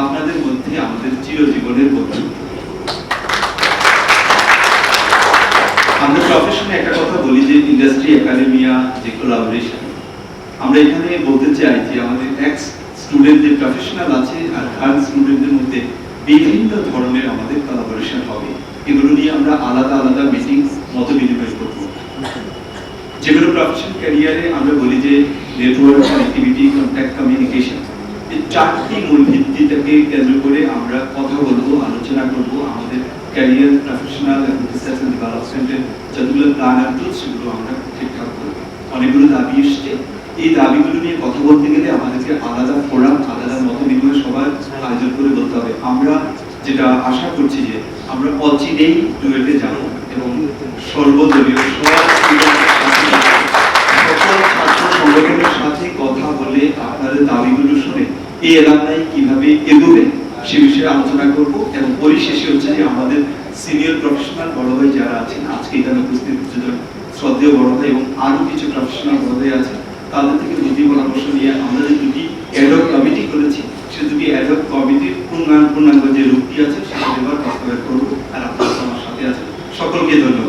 আপনাদের মধ্যে আমাদের চিরজীবনের বন্ধুত্ব আমরা প্রফেশনে একটা কথা বলি যে ইন্ডাস্ট্রি একাডেমিয়া যে কোলাবোরেশন আমরা এখানে বলতে চাই যে আমাদের এক্স স্টুডেন্ট যে প্রফেশনাল আছে আর কারেন্ট স্টুডেন্টদের মধ্যে বিভিন্ন ধরনের আমাদের কোলাবোরেশন হবে। এগুলো নিয়ে আমরা আলাদা আলাদা মিটিং মত বিনিময় করব। যেগুলো প্রফেশন ক্যারিয়ারে আমরা বলি যে নেটওয়ার্ক কানেক্টিভিটি কন্ট্যাক্ট কমিউনিকেশন চারটি মূল ভিত্তিটাকে কেন্দ্র করে আমরা কথা বলব, আলোচনা করব। আমাদের ক্যারিয়ার প্রফেশনাল এবং রিসার্চ এন্ড ডেভেলপমেন্টের যতগুলো প্ল্যান টুলস সেগুলো আমরা ঠিকঠাক করব। অনেকগুলো দাবি এসছে। এই দাবিগুলো নিয়ে কথা বলতে গেলে আমাদেরকে আলাদা ফোরাম আলাদা মত বিনিময় সবার আয়োজন করে বলতে হবে। আমরা যেটা আশা করছি যে আমরা অচিরেই ডুয়েটে যাব এবং সর্বদলীয় সকল ছাত্র সংগঠনের সাথে কথা বলে আপনাদের দাবিগুলো এই এলাকায় কীভাবে এগোবে সে বিষয়ে আলোচনা করব এবং পরিশেষে হচ্ছে আমাদের সিনিয়র প্রফেশনাল বড় ভাই যারা আছেন, আজকে এখানে উপস্থিত দুজন শ্রদ্ধেয় বড় ভাই এবং আরও কিছু প্রফেশনাল বড় ভাই আছে তাদের থেকে দুটি পরামর্শ নিয়ে আমরা যে দুটি অ্যাডক কমিটি করেছি, সে দুটি অ্যাডক কমিটির পূর্ণাঙ্গ পূর্ণাঙ্গ যে রূপটি আছে, সেটা ব্যবহার বাস্তবায়ন করব আর আপনারা আমার সাথে আছেন। সকলকে ধন্যবাদ।